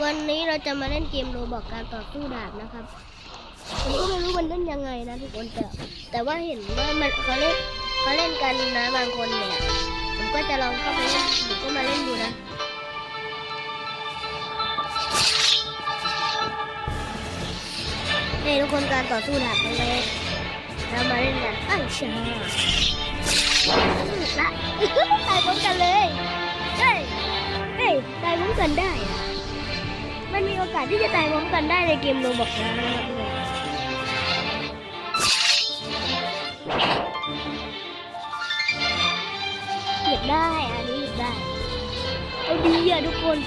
วันนี้เราจะมาเล่นเกมโรบอกการต่อสู้ดาบนะครับผมก็ไม่รู้มันเล่นยังไงนะทุกคนแต่แต่ว่าเห็นว่ามันเขาเล่นเขาเล่นกันนะบางคนเนี่ยผมก็จะลองเข้าไปเล่นผมก็มาเล่นดูนะนี่ทุกคนการต่อสู้ดาบกันเลยเรามาเล่นกันอ้าวชาละตายพร้อมกันเลยเฮ้ยเฮ้ยตายพร้อมกันได้อะ มันมีโอกาสที่จะตายพร้อมกันได้ในเกมโรบอกนะครับทุกคนหยุดได้ อันนี้หยุดได้ เอาดีอะทุกคน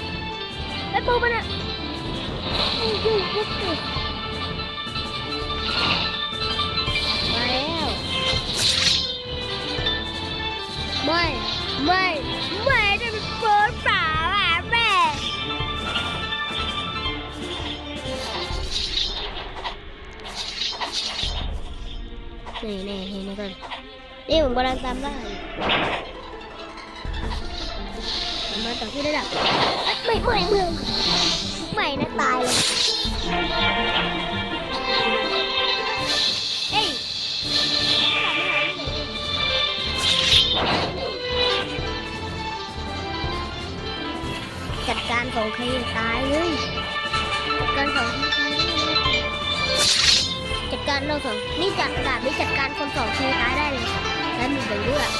แล้วปูมันอะโอ้โหโอ้โนี่นี่เห็นไหมกันนี่ผมกำลังตามล่าอยู่ผมมาต่อที่ระดับเอ้ยไม่ไม่ไม่ไม่นะตายเลยเอ้ยจัดการสองคดีตายเลยจัดการสองคดีจัด การเราสองนี่จัดดาบนี่จัดการคนสองคดีตายได้เลยแล้วมีเป็นเรื่อง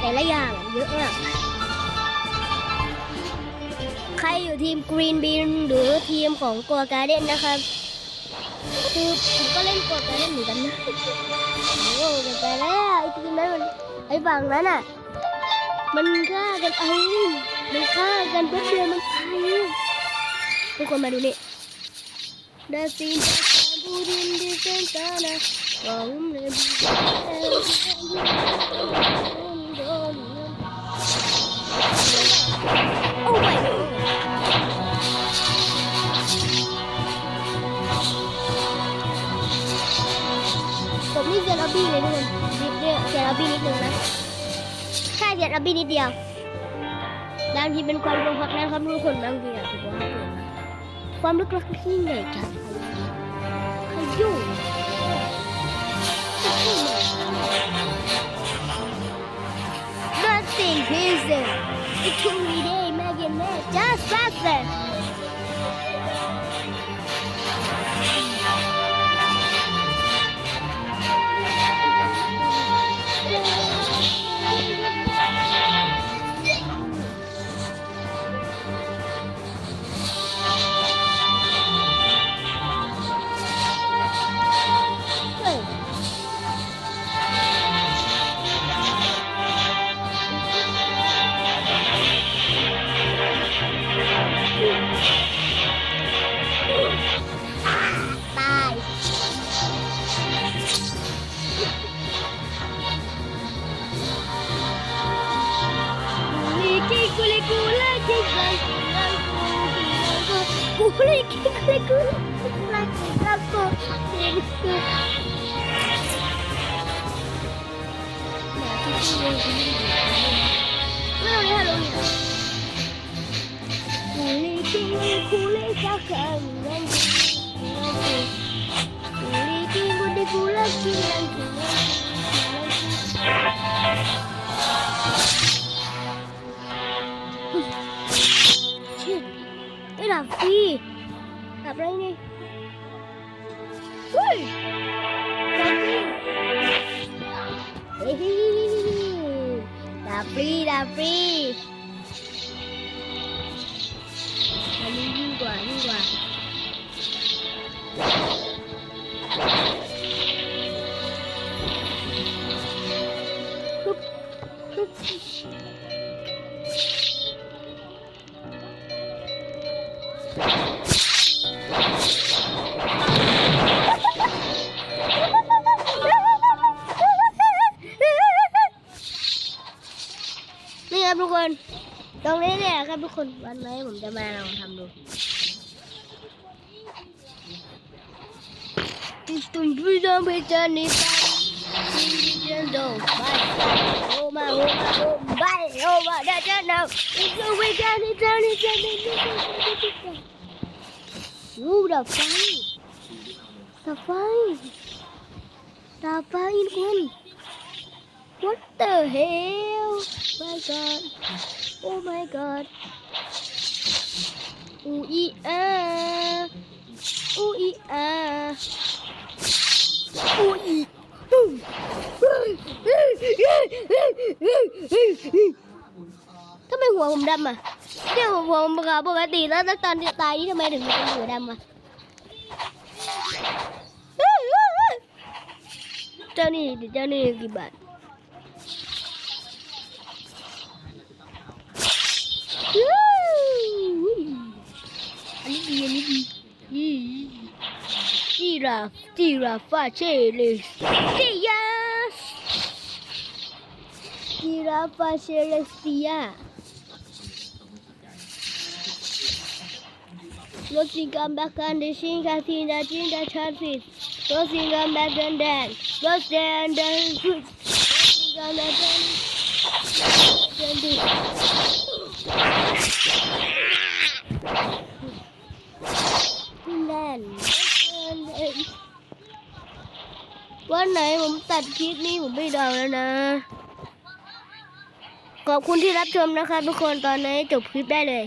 แต่ละอย่างเยอะมากใครอยู่ทีมกรีนบีนหรือทีมของกัวการ์เด้นนะครับคือผมก็เล่นกัวการ์เด้นเหมือนกันนะโอ้โหเกินไปแล้วไอ้ทีมนั้นมันไอ้ฝั่งนั้นอะมันฆ่ากันเองมันฆ่ากันแป๊บเดียวมันตายทุกคนมาดูนี่ดาซินดซาบูดิน ผมนี่เจอร์บี้เลยทุกคนเนี่ยเจอร์บี้นิดนึงนะแค่เดียดอับบี้นิดเดียวบางทีเป็นความลงพักนะครับทุกคนบางทีอะถือว่าความลึกลักที่ใหญ่จัง 又来了这是哪 Kulit yang kulit kulit see. That rainy. Woo! That free, that free. นี่ครับทุกคน ตรงนี้เนี่ยครับทุกคน วันไหมผมจะมาลองทำดูตุ้มตุ้มตุ้มตุ้มไปเจอนี่ไป Nintendo, vai, vai, oh มาโอมโอไป โอมาเดี๋ยวจะนำอีกสักวิกันอีกสักนิดสักนิดสักนิดสักนิดอู้ดับไฟดับไฟดับไฟคุณ What the hell my god Oh my god อูอีอาอูอีอาอูอีทำไมหัวผม ดำอะเนี่ยหัวผมขาวปกติแล้วแล้วตอนที่ตายนี่ทำไมถึงเป็นหัวดำอะเจ้านี่เจ้านี่กี่บาทอันนี้ดีอันนี้ดียีจีราฟจีราฟาเชเลสจียาสจีราฟาเชเลสติยา รถสิงกันแบกกันเดชิงกันสินดาจินดาชาสิรถสิงกันแบกกันแดนรถแดนแดนรถสิงกันแบกกันแดนดิแน่นวันไหนผมตัดคลิปนี้ผมไม่ดองแล้วนะขอบคุณที่รับชมนะคะทุกคนตอนนี้จบคลิปได้เลย